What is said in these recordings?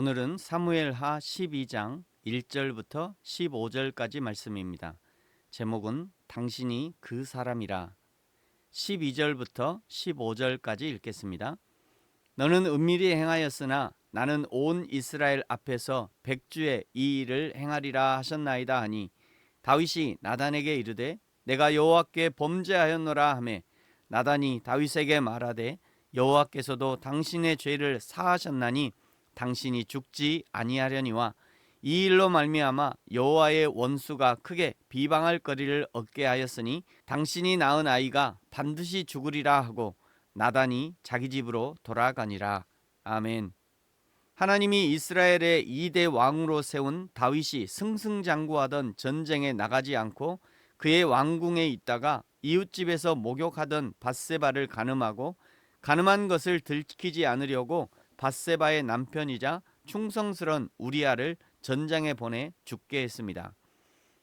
오늘은 사무엘하 12장 1절부터 15절까지 말씀입니다. 제목은 당신이 그 사람이라. 12절부터 15절까지 읽겠습니다. 너는 은밀히 행하였으나 나는 온 이스라엘 앞에서 백주의 이 일을 행하리라 하셨나이다 하니 다윗이 나단에게 이르되 내가 여호와께 범죄하였노라 하매 나단이 다윗에게 말하되 여호와께서도 당신의 죄를 사하셨나니 당신이 죽지 아니하려니와 이 일로 말미암아 여호와의 원수가 크게 비방할 거리를 얻게 하였으니 당신이 낳은 아이가 반드시 죽으리라 하고 나단이 자기 집으로 돌아가니라 아멘. 하나님이 이스라엘의 2대 왕으로 세운 다윗이 승승장구하던 전쟁에 나가지 않고 그의 왕궁에 있다가 이웃집에서 목욕하던 바세바를 가늠하고 가늠한 것을 들키지 않으려고 바세바의 남편이자 충성스런 우리아를 전장에 보내 죽게 했습니다.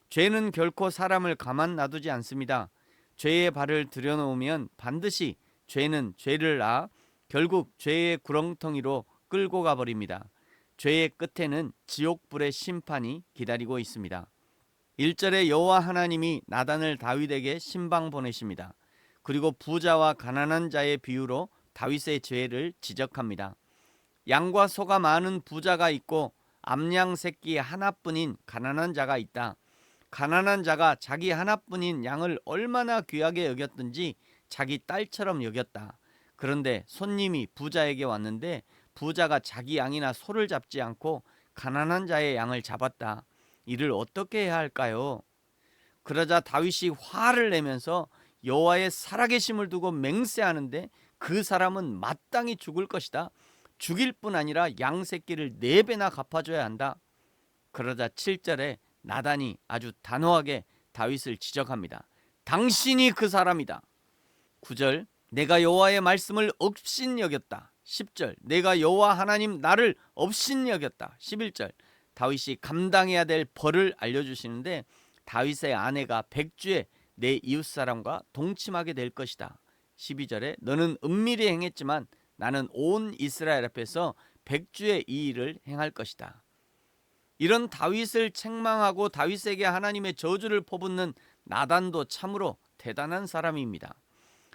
죄는 결코 사람을 가만 놔두지 않습니다. 죄의 발을 들여놓으면 반드시 죄는 죄를 낳아 결국 죄의 구렁텅이로 끌고 가버립니다. 죄의 끝에는 지옥불의 심판이 기다리고 있습니다. 1절에 여호와 하나님이 나단을 다윗에게 신방 보내십니다. 그리고 부자와 가난한 자의 비유로 다윗의 죄를 지적합니다. 양과 소가 많은 부자가 있고 암양 새끼 하나뿐인 가난한 자가 있다. 가난한 자가 자기 하나뿐인 양을 얼마나 귀하게 여겼든지 자기 딸처럼 여겼다. 그런데 손님이 부자에게 왔는데 부자가 자기 양이나 소를 잡지 않고 가난한 자의 양을 잡았다. 이를 어떻게 해야 할까요? 그러자 다윗이 화를 내면서 여호와의 살아계심을 두고 맹세하는데 그 사람은 마땅히 죽을 것이다. 죽일 뿐 아니라 양 새끼를 네 배나 갚아줘야 한다. 그러자 7절에 나단이 아주 단호하게 다윗을 지적합니다. 당신이 그 사람이다. 9절 내가 여호와의 말씀을 업신 여겼다. 10절 내가 여호와 하나님 나를 업신 여겼다. 11절 다윗이 감당해야 될 벌을 알려주시는데 다윗의 아내가 백주에 내 이웃 사람과 동침하게 될 것이다. 12절에 너는 은밀히 행했지만 나는 온 이스라엘 앞에서 백주의 이 일을 행할 것이다. 이런 다윗을 책망하고 다윗에게 하나님의 저주를 퍼붓는 나단도 참으로 대단한 사람입니다.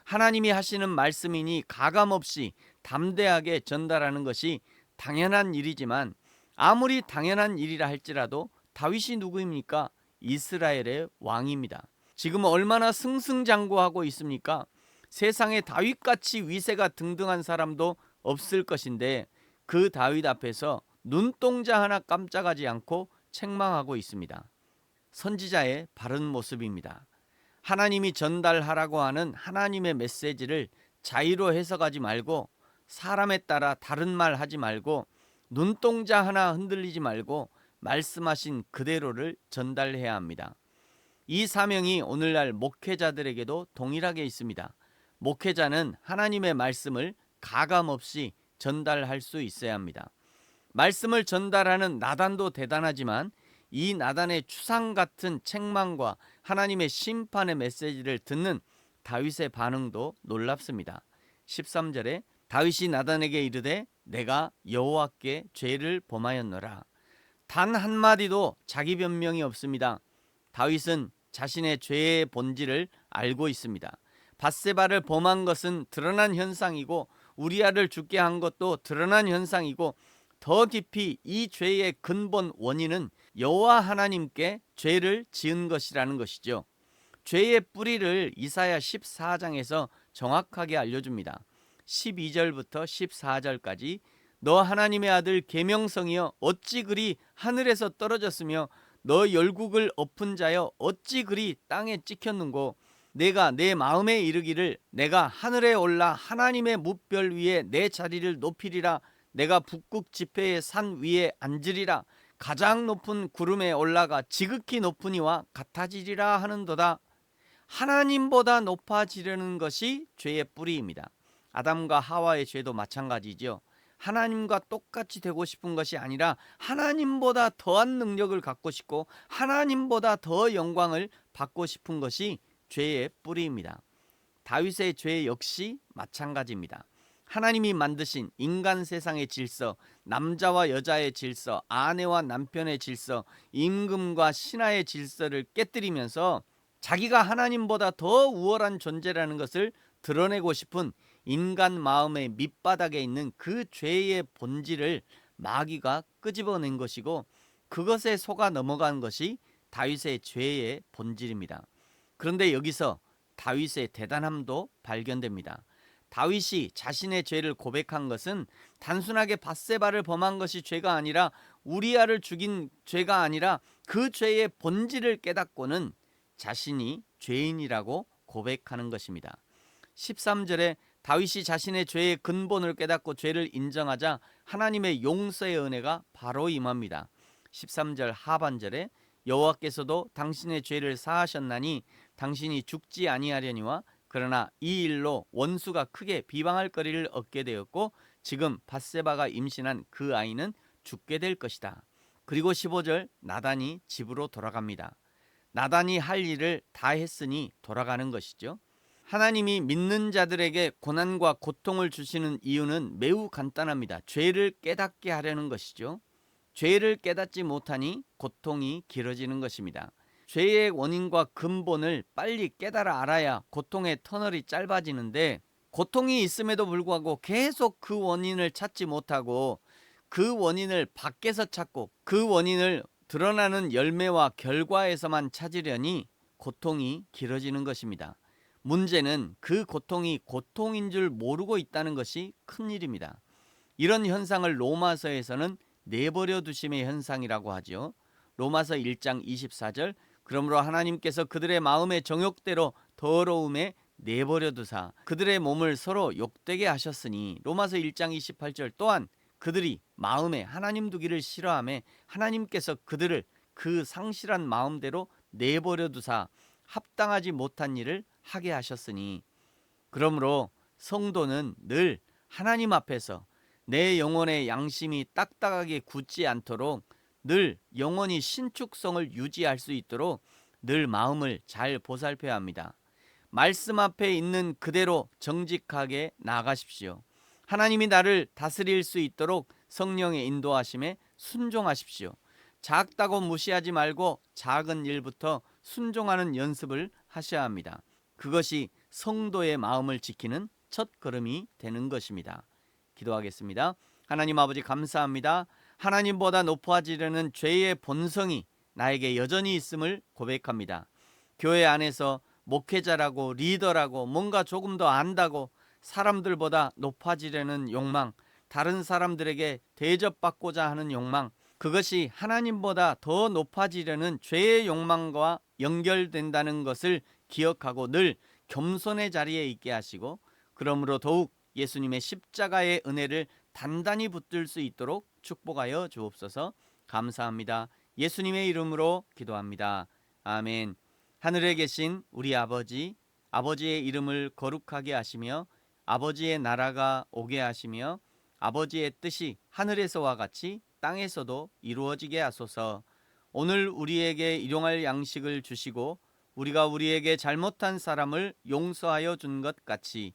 하나님이 하시는 말씀이니 가감없이 담대하게 전달하는 것이 당연한 일이지만 아무리 당연한 일이라 할지라도 다윗이 누구입니까? 이스라엘의 왕입니다. 지금 얼마나 승승장구하고 있습니까? 세상에 다윗같이 위세가 등등한 사람도 없을 것인데 그 다윗 앞에서 눈동자 하나 깜짝하지 않고 책망하고 있습니다. 선지자의 바른 모습입니다. 하나님이 전달하라고 하는 하나님의 메시지를 자의로 해석하지 말고 사람에 따라 다른 말 하지 말고 눈동자 하나 흔들리지 말고 말씀하신 그대로를 전달해야 합니다. 이 사명이 오늘날 목회자들에게도 동일하게 있습니다. 목회자는 하나님의 말씀을 가감 없이 전달할 수 있어야 합니다. 말씀을 전달하는 나단도 대단하지만 이 나단의 추상 같은 책망과 하나님의 심판의 메시지를 듣는 다윗의 반응도 놀랍습니다. 13절에 다윗이 나단에게 이르되 내가 여호와께 죄를 범하였노라. 단 한마디도 자기 변명이 없습니다. 다윗은 자신의 죄의 본질을 알고 있습니다. 바세바를 범한 것은 드러난 현상이고 우리아를 죽게 한 것도 드러난 현상이고 더 깊이 이 죄의 근본 원인은 여호와 하나님께 죄를 지은 것이라는 것이죠. 죄의 뿌리를 이사야 14장에서 정확하게 알려줍니다. 12절부터 14절까지 너 하나님의 아들 계명성이여 어찌 그리 하늘에서 떨어졌으며 너 열국을 엎은 자여 어찌 그리 땅에 찍혔는고 내가 내 마음에 이르기를 내가 하늘에 올라 하나님의 무별 위에 내 자리를 높이리라. 내가 북극 지폐의 산 위에 앉으리라. 가장 높은 구름에 올라가 지극히 높으니와 같아지리라 하는도다. 하나님보다 높아지려는 것이 죄의 뿌리입니다. 아담과 하와의 죄도 마찬가지죠 하나님과 똑같이 되고 싶은 것이 아니라 하나님보다 더한 능력을 갖고 싶고 하나님보다 더 영광을 받고 싶은 것이 죄의 뿌리입니다. 다윗의 죄 역시 마찬가지입니다. 하나님이 만드신 인간 세상의 질서, 남자와 여자의 질서, 아내와 남편의 질서, 임금과 신하의 질서를 깨뜨리면서 자기가 하나님보다 더 우월한 존재라는 것을 드러내고 싶은 인간 마음의 밑바닥에 있는 그 죄의 본질을 마귀가 끄집어낸 것이고 그것에 속아 넘어간 것이 다윗의 죄의 본질입니다. 그런데 여기서 다윗의 대단함도 발견됩니다. 다윗이 자신의 죄를 고백한 것은 단순하게 바세바를 범한 것이 죄가 아니라 우리아를 죽인 죄가 아니라 그 죄의 본질을 깨닫고는 자신이 죄인이라고 고백하는 것입니다. 13절에 다윗이 자신의 죄의 근본을 깨닫고 죄를 인정하자 하나님의 용서의 은혜가 바로 임합니다. 13절 하반절에 여호와께서도 당신의 죄를 사하셨나니 당신이 죽지 아니하려니와 그러나 이 일로 원수가 크게 비방할 거리를 얻게 되었고 지금 바세바가 임신한 그 아이는 죽게 될 것이다. 그리고 15절 나단이 집으로 돌아갑니다. 나단이 할 일을 다 했으니 돌아가는 것이죠. 하나님이 믿는 자들에게 고난과 고통을 주시는 이유는 매우 간단합니다. 죄를 깨닫게 하려는 것이죠. 죄를 깨닫지 못하니 고통이 길어지는 것입니다. 죄의 원인과 근본을 빨리 깨달아 알아야 고통의 터널이 짧아지는데 고통이 있음에도 불구하고 계속 그 원인을 찾지 못하고 그 원인을 밖에서 찾고 그 원인을 드러나는 열매와 결과에서만 찾으려니 고통이 길어지는 것입니다. 문제는 그 고통이 고통인 줄 모르고 있다는 것이 큰 일입니다. 이런 현상을 로마서에서는 내버려 두심의 현상이라고 하죠. 로마서 1장 24절 그러므로 하나님께서 그들의 마음의 정욕대로 더러움에 내버려 두사 그들의 몸을 서로 욕되게 하셨으니 로마서 1장 28절 또한 그들이 마음에 하나님 두기를 싫어함에 하나님께서 그들을 그 상실한 마음대로 내버려 두사 합당하지 못한 일을 하게 하셨으니 그러므로 성도는 늘 하나님 앞에서 내 영혼의 양심이 딱딱하게 굳지 않도록 늘 영원히 신축성을 유지할 수 있도록 늘 마음을 잘 보살펴야 합니다. 말씀 앞에 있는 그대로 정직하게 나가십시오. 하나님이 나를 다스릴 수 있도록 성령의 인도하심에 순종하십시오. 작다고 무시하지 말고 작은 일부터 순종하는 연습을 하셔야 합니다. 그것이 성도의 마음을 지키는 첫 걸음이 되는 것입니다. 기도하겠습니다. 하나님 아버지 감사합니다. 하나님보다 높아지려는 죄의 본성이 나에게 여전히 있음을 고백합니다. 교회 안에서 목회자라고 리더라고 뭔가 조금 더 안다고 사람들보다 높아지려는 욕망, 다른 사람들에게 대접받고자 하는 욕망, 그것이 하나님보다 더 높아지려는 죄의 욕망과 연결된다는 것을 기억하고 늘 겸손의 자리에 있게 하시고 그러므로 더욱 예수님의 십자가의 은혜를 단단히 붙들 수 있도록 축복하여 주옵소서 감사합니다. 예수님의 이름으로 기도합니다. 아멘. 하늘에 계신 우리 아버지, 아버지의 이름을 거룩하게 하시며 아버지의 나라가 오게 하시며 아버지의 뜻이 하늘에서와 같이 땅에서도 이루어지게 하소서. 오늘 우리에게 일용할 양식을 주시고 우리가 우리에게 잘못한 사람을 용서하여 준 것 같이